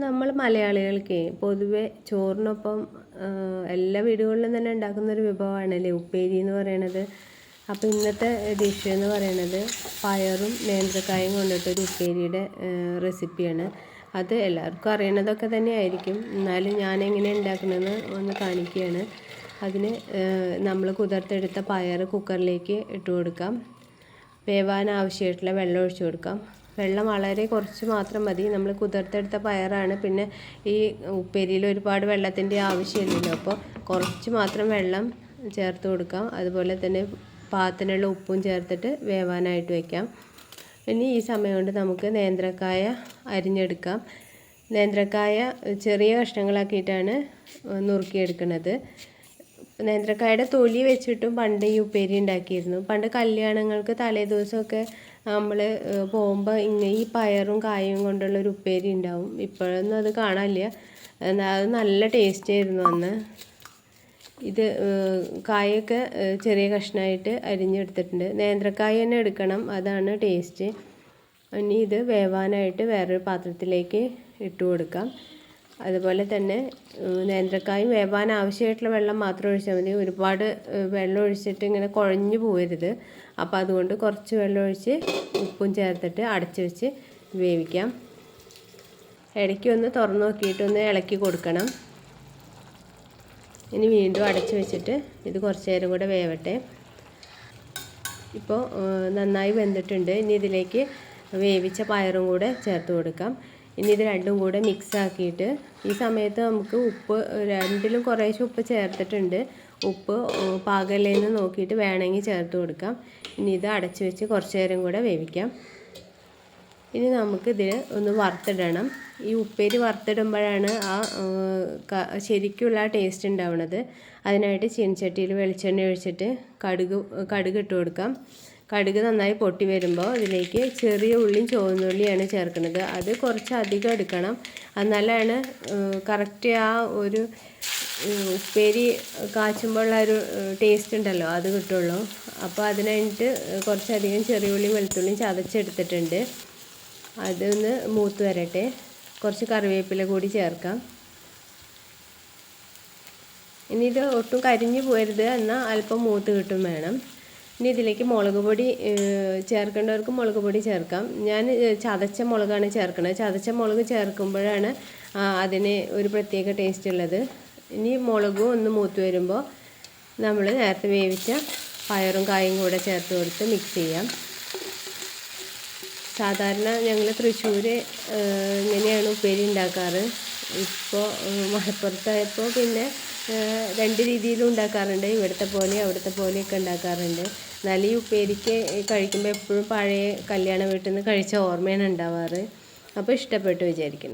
നമ്മൾ മലയാളികൾക്ക് പൊതുവെ ചോറിനൊപ്പം എല്ലാ വീടുകളിലും തന്നെ ഉണ്ടാക്കുന്ന ഒരു വിഭവമാണല്ലേ ഉപ്പേരി എന്ന് പറയണത്. അപ്പോൾ ഇന്നത്തെ ഡിഷ് എന്ന് പറയണത് പയറും നേന്ത്രക്കായും കൊണ്ടിട്ടൊരു ഉപ്പേരിയുടെ റെസിപ്പിയാണ് അത് എല്ലാവർക്കും അറിയണതൊക്കെ തന്നെ ആയിരിക്കും. എന്നാലും ഞാൻ എങ്ങനെ ഉണ്ടാക്കണമെന്ന് ഒന്ന് കാണിക്കുകയാണ്. അതിന് നമ്മൾ കുതിർത്തെടുത്ത പയർ കുക്കറിലേക്ക് ഇട്ട് കൊടുക്കാം. വേവാൻ ആവശ്യമായിട്ടുള്ള വെള്ളം ഒഴിച്ച് കൊടുക്കാം. വെള്ളം വളരെ കുറച്ച് മാത്രം മതി. നമ്മൾ കുതിർത്തെടുത്ത പയറാണ്. പിന്നെ ഈ ഉപ്പേരിയിൽ ഒരുപാട് വെള്ളത്തിന്റെ ആവശ്യമില്ലല്ലോ. അപ്പോൾ കുറച്ച് മാത്രം വെള്ളം ചേർത്ത് കൊടുക്കാം. അതുപോലെ തന്നെ പാകത്തിനുള്ള ഉപ്പും ചേർത്തിട്ട് വേവാനായിട്ട് വയ്ക്കാം ഇനി ഈ സമയം കൊണ്ട് നമുക്ക് നേന്ത്രക്കായ അരിഞ്ഞെടുക്കാം. നേന്ത്രക്കായ ചെറിയ കഷ്ണങ്ങളാക്കിയിട്ടാണ് നുറുക്കിയെടുക്കുന്നത്. നേന്ത്രക്കായുടെ തൊലി വെച്ചിട്ടും പണ്ട് ഈ ഉപ്പേരി ഉണ്ടാക്കിയിരുന്നു. പണ്ട് കല്യാണങ്ങൾക്ക് തലേ ദിവസമൊക്കെ നമ്മൾ പോകുമ്പോൾ ഇങ്ങനെ ഈ പയറും കായും കൊണ്ടുള്ള ഒരു ഉപ്പേരി ഉണ്ടാവും. ഇപ്പോഴൊന്നും അത് കാണാനില്ല. അത് നല്ല ടേസ്റ്റ് ആയിരുന്നു അന്ന്. ഇത് കായൊക്കെ ചെറിയ കഷ്ണമായിട്ട് അരിഞ്ഞെടുത്തിട്ടുണ്ട്. നേന്ത്രക്കായ തന്നെ എടുക്കണം. അതാണ് ടേസ്റ്റ് ഇനി ഇത് വേവാനായിട്ട് വേറൊരു പാത്രത്തിലേക്ക് ഇട്ട് കൊടുക്കാം. അതുപോലെ തന്നെ നേന്ത്രക്കായും വേവാൻ ആവശ്യമായിട്ടുള്ള വെള്ളം മാത്രം ഒഴിച്ചാൽ മതി. ഒരുപാട് വെള്ളം ഒഴിച്ചിട്ട് ഇങ്ങനെ കുഴഞ്ഞു പോകരുത് അപ്പോൾ അതുകൊണ്ട് കുറച്ച് വെള്ളം ഒഴിച്ച് ഉപ്പും ചേർത്തിട്ട് അടച്ച് വെച്ച് വേവിക്കാം. ഇടയ്ക്ക് ഒന്ന് തുറന്ന് നോക്കിയിട്ടൊന്ന് ഇളക്കി കൊടുക്കണം. ഇനി വീണ്ടും അടച്ച് വെച്ചിട്ട് ഇത് കുറച്ച് നേരം കൂടെ വേവട്ടെ. ഇപ്പോൾ നന്നായി വെന്തിട്ടുണ്ട്. ഇനി ഇതിലേക്ക് വേവിച്ച പയറും കൂടെ ചേർത്ത് കൊടുക്കാം. ഇനി ഇത് രണ്ടും കൂടെ മിക്സ് ആക്കിയിട്ട് ഈ സമയത്ത് നമുക്ക് ഉപ്പ് രണ്ടിലും കുറേശ്ശെ ഉപ്പ് ചേർത്തിട്ടുണ്ട്. ഉപ്പ് പാകല്ലേന്ന് നോക്കിയിട്ട് വേണമെങ്കിൽ ചേർത്ത് കൊടുക്കാം. ഇനി ഇത് അടച്ച് വെച്ച് കുറച്ച് നേരം കൂടെ വേവിക്കാം. ഇനി നമുക്കിതിൽ ഒന്ന് വറുത്തിടണം. ഈ ഉപ്പേരി വറുത്തിടുമ്പോഴാണ് ആ ശരിക്കുള്ള ആ ടേസ്റ്റ് ഉണ്ടാവുന്നത് അതിനായിട്ട് ചീനച്ചട്ടിയിൽ വെളിച്ചെണ്ണ ഒഴിച്ചിട്ട് കടുക് കടുക് ഇട്ട് കൊടുക്കാം. കടുക് നന്നായി പൊട്ടി വരുമ്പോൾ അതിലേക്ക് ചെറിയ ഉള്ളിയും ചുവന്നുള്ളിയാണ് ചേർക്കുന്നത്. അത് കുറച്ച് അധികം എടുക്കണം. എന്നാലാണ് കറക്റ്റ് ആ ഒരു ഉപ്പേരി കാച്ചുമ്പോഴുള്ള ഒരു ടേസ്റ്റ് ഉണ്ടല്ലോ അത് കിട്ടുള്ളൂ. അപ്പോൾ അതിനായിട്ട് കുറച്ചധികം ചെറിയ ഉള്ളിയും വെളുത്തുള്ളിയും ചതച്ചെടുത്തിട്ടുണ്ട്. അതൊന്ന് മൂത്ത് വരട്ടെ. കുറച്ച് കറിവേപ്പില കൂടി ചേർക്കാം. ഇനി ഇത് ഒട്ടും കരിഞ്ഞു പോരുത്. എന്നാൽ അല്പം മൂത്ത് കിട്ടും വേണം. ഇനി ഇതിലേക്ക് മുളക് പൊടി ചേർക്കേണ്ടവർക്ക് മുളക് പൊടി ചേർക്കാം. ഞാൻ ചതച്ച മുളകാണ് ചേർക്കുന്നത്. ചതച്ച മുളക് ചേർക്കുമ്പോഴാണ് അതിന് ഒരു പ്രത്യേക ടേസ്റ്റ് ഉള്ളത്. ഇനി മുളകും ഒന്ന് മൂത്ത് വരുമ്പോൾ നമ്മൾ നേരത്തെ വേവിച്ച പയറും കായും കൂടെ ചേർത്ത് കൊടുത്ത് മിക്സ് ചെയ്യാം. സാധാരണ ഞങ്ങൾ തൃശ്ശൂർ ഇങ്ങനെയാണ് ഉപ്പേരി ഉണ്ടാക്കാറ്? ഇപ്പോൾ മലപ്പുറത്തായപ്പോൾ പിന്നെ രണ്ട് രീതിയിലും ഉണ്ടാക്കാറുണ്ട്. ഇവിടുത്തെ പോലെ അവിടുത്തെ പോലെയൊക്കെ ഉണ്ടാക്കാറുണ്ട്. എന്നാലും ഈ ഉപ്പേരിക്ക് കഴിക്കുമ്പോൾ എപ്പോഴും പഴയ കല്യാണ വീട്ടിൽ നിന്ന് കഴിച്ച ഓർമ്മയാണ് ഉണ്ടാവാറ്. അപ്പോൾ ഇഷ്ടപ്പെട്ടു വിചാരിക്കുന്നു.